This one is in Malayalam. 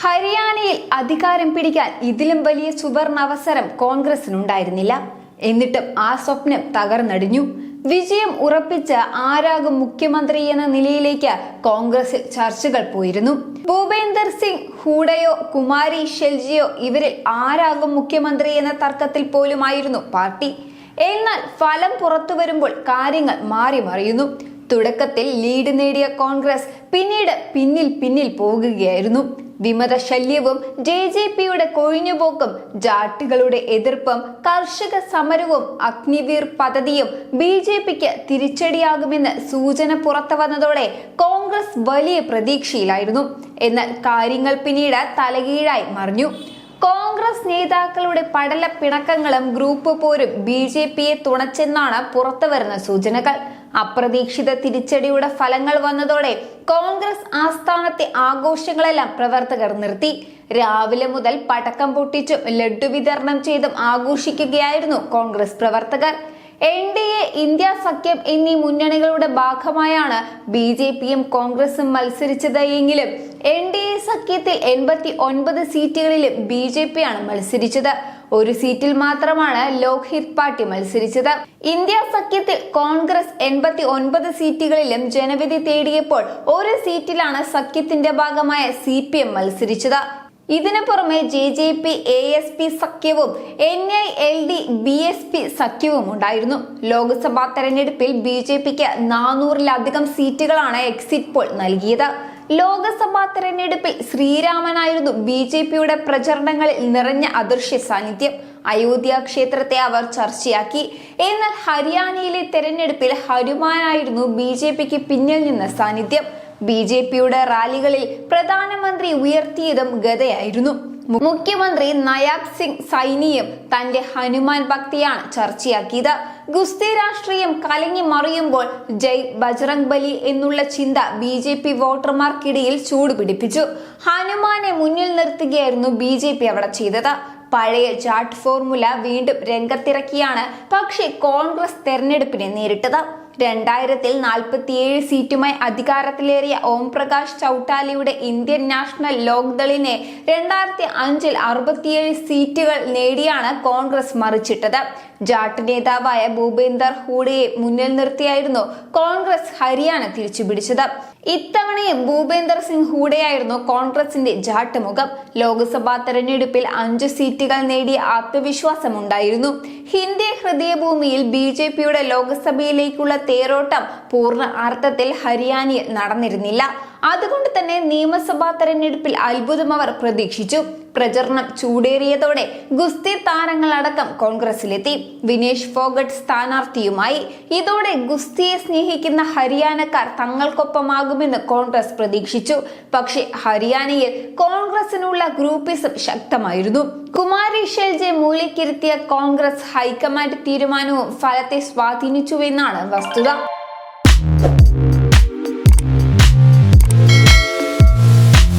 ഹരിയാനയിൽ അധികാരം പിടിക്കാൻ ഇതിലും വലിയ സുവർണ അവസരം കോൺഗ്രസിനുണ്ടായിരുന്നില്ല. എന്നിട്ടും ആ സ്വപ്നം തകർന്നടിഞ്ഞു. വിജയം ഉറപ്പിച്ച ആരാകും മുഖ്യമന്ത്രി എന്ന നിലയിലേക്ക് കോൺഗ്രസിൽ ചർച്ചകൾ പോയിരുന്നു. ഭൂപേന്ദർ സിംഗ് ഹൂഡയോ കുമാരി ഷെൽജിയോ ഇവരിൽ ആരാകും മുഖ്യമന്ത്രി എന്ന തർക്കത്തിൽ പോലുമായിരുന്നു പാർട്ടി. എന്നാൽ ഫലം പുറത്തു വരുമ്പോൾ കാര്യങ്ങൾ മാറി മറിയുന്നു തുടക്കത്തിൽ ലീഡ് നേടിയ കോൺഗ്രസ് പിന്നീട് പിന്നിൽ പിന്നിൽ പോകുകയായിരുന്നു. വിമത ശല്യവും ജെ ജെ പിയുടെ കൊഴിഞ്ഞുപോക്കും ജാട്ടുകളുടെ എതിർപ്പും കർഷക സമരവും അഗ്നിവീർ പദ്ധതിയും ബി ജെ പിക്ക് തിരിച്ചടിയാകുമെന്ന് സൂചന പുറത്തു വന്നതോടെ കോൺഗ്രസ് വലിയ പ്രതീക്ഷയിലായിരുന്നു. എന്നാൽ കാര്യങ്ങൾ പിന്നീട് തലകീഴായി മറിഞ്ഞു. കോൺഗ്രസ് നേതാക്കളുടെ പടല പിണക്കങ്ങളും ഗ്രൂപ്പ് പോരും ബി ജെ പിയെ തുണച്ചെന്നാണ് പുറത്തുവരുന്ന സൂചനകൾ. അപ്രതീക്ഷിത തിരിച്ചടിയുടെ ഫലങ്ങൾ വന്നതോടെ കോൺഗ്രസ് ആസ്ഥാനത്തെ ആഘോഷങ്ങളെല്ലാം പ്രവർത്തകർ നിർത്തി. രാവിലെ മുതൽ പടക്കം പൊട്ടിച്ചും ലഡ്ഡു വിതരണം ചെയ്തും ആഘോഷിക്കുകയായിരുന്നു കോൺഗ്രസ് പ്രവർത്തകർ. എൻ ഡി എ ഇന്ത്യ സഖ്യം എന്നീ മുന്നണികളുടെ ഭാഗമായാണ് ബി ജെ പിയും കോൺഗ്രസും മത്സരിച്ചത് എങ്കിലും എൻ ഡി എ സഖ്യത്തിൽ എൺപത്തി ഒൻപത് സീറ്റുകളിലും ബി ജെ പി ആണ് മത്സരിച്ചത്. ഒരു സീറ്റിൽ മാത്രമാണ് ലോക്ഹിത് പാർട്ടി മത്സരിച്ചത്. ഇന്ത്യ സഖ്യത്തിൽ കോൺഗ്രസ് എൺപത്തി ഒൻപത് സീറ്റുകളിലും ജനവിധി തേടിയപ്പോൾ ഒരു സീറ്റിലാണ് സഖ്യത്തിന്റെ ഭാഗമായ സി മത്സരിച്ചത്. ഇതിനു പുറമെ J J P A S P സഖ്യവും N I L D B S P സഖ്യവും ഉണ്ടായിരുന്നു. ലോക്സഭാ തെരഞ്ഞെടുപ്പിൽ ബി ജെ പിക്ക് നാനൂറിലധികം സീറ്റുകളാണ് എക്സിറ്റ് പോൾ നൽകിയത്. ലോക്സഭാ തെരഞ്ഞെടുപ്പിൽ ശ്രീരാമനായിരുന്നു ബി ജെ പിയുടെ പ്രചരണങ്ങളിൽ നിറഞ്ഞ അദൃശ്യ സാന്നിധ്യം. അയോധ്യ ക്ഷേത്രത്തെ അവർ ചർച്ചയാക്കി. എന്നാൽ ഹരിയാനയിലെ തെരഞ്ഞെടുപ്പിൽ ഹനുമാനായിരുന്നു ബി ജെ പിക്ക് പിന്നിൽ നിന്ന സാന്നിധ്യം. ബി ജെ പിയുടെ റാലികളിൽ പ്രധാനമന്ത്രി ഉയർത്തിയതും ഗതയായിരുന്നു. മുഖ്യമന്ത്രി നയാബ് സിംഗ് സൈനിയും തന്റെ ഹനുമാൻ ഭക്തിയാണ് ചർച്ചയാക്കിയത്. ഗുസ്തി രാഷ്ട്രീയം കലങ്ങി മറിയുമ്പോൾ ജയ് ബജ്രംഗ് ബലി എന്നുള്ള ചിന്ത ബി ജെ പി വോട്ടർമാർക്കിടയിൽ ചൂടുപിടിപ്പിച്ചു. ഹനുമാനെ മുന്നിൽ നിർത്തുകയായിരുന്നു ബി ജെ പി അവിടെ ചെയ്തത്. പഴയ ചാട്ട് ഫോർമുല വീണ്ടും രംഗത്തിറക്കിയാണ്. പക്ഷേ കോൺഗ്രസ് തെരഞ്ഞെടുപ്പിനെ നേരിട്ടത്. രണ്ടായിരത്തിൽ നാൽപ്പത്തിയേഴ് സീറ്റുമായി അധികാരത്തിലേറിയ ഓം പ്രകാശ് ചൌട്ടാലിയുടെ ഇന്ത്യൻ നാഷണൽ ലോക്ദളിനെ രണ്ടായിരത്തി അഞ്ചിൽ അറുപത്തിയേഴ് സീറ്റുകൾ നേടിയാണ് കോൺഗ്രസ് മറിച്ചിട്ടത്. ജാട്ട് നേതാവായ ഭൂപേന്ദർ ഹൂഡയെ മുന്നിൽ നിർത്തിയായിരുന്നു കോൺഗ്രസ് ഹരിയാന തിരിച്ചുപിടിച്ചത്. ഇത്തവണയും ഭൂപേന്ദർ സിംഗ് ഹൂഡയായിരുന്നു കോൺഗ്രസിന്റെ ജാട്ട് മുഖം. ലോക്സഭാ തെരഞ്ഞെടുപ്പിൽ അഞ്ച് സീറ്റുകൾ നേടിയ ആത്മവിശ്വാസമുണ്ടായിരുന്നു. ഹിന്ദി ഹൃദയഭൂമിയിൽ ബി ജെ പിയുടെ ലോക്സഭയിലേക്കുള്ള തേരോട്ടം പൂർണ അർത്ഥത്തിൽ ഹരിയാനയിൽ നടന്നിരുന്നില്ല. അതുകൊണ്ട് തന്നെ നിയമസഭാ തെരഞ്ഞെടുപ്പിൽ അത്ഭുതം അവർ പ്രതീക്ഷിച്ചു. പ്രചരണം ചൂടേറിയതോടെ ഗുസ്തി താരങ്ങളടക്കം കോൺഗ്രസിലെത്തി. വിനേഷ് ഫോഗട്ട് സ്ഥാനാർത്ഥിയുമായി. ഇതോടെ ഗുസ്തിയെ സ്നേഹിക്കുന്ന ഹരിയാനക്കാർ തങ്ങൾക്കൊപ്പമാകുമെന്ന് കോൺഗ്രസ് പ്രതീക്ഷിച്ചു. പക്ഷേ ഹരിയാനയിൽ കോൺഗ്രസിനുള്ള ഗ്രൂപ്പിസം ശക്തമായിരുന്നു. കുമാരി ഷെൽജെ മൂലക്കിരുത്തിയ കോൺഗ്രസ് ഹൈക്കമാൻഡ് തീരുമാനവും ഫലത്തെ സ്വാധീനിച്ചുവെന്നാണ് വസ്തുത.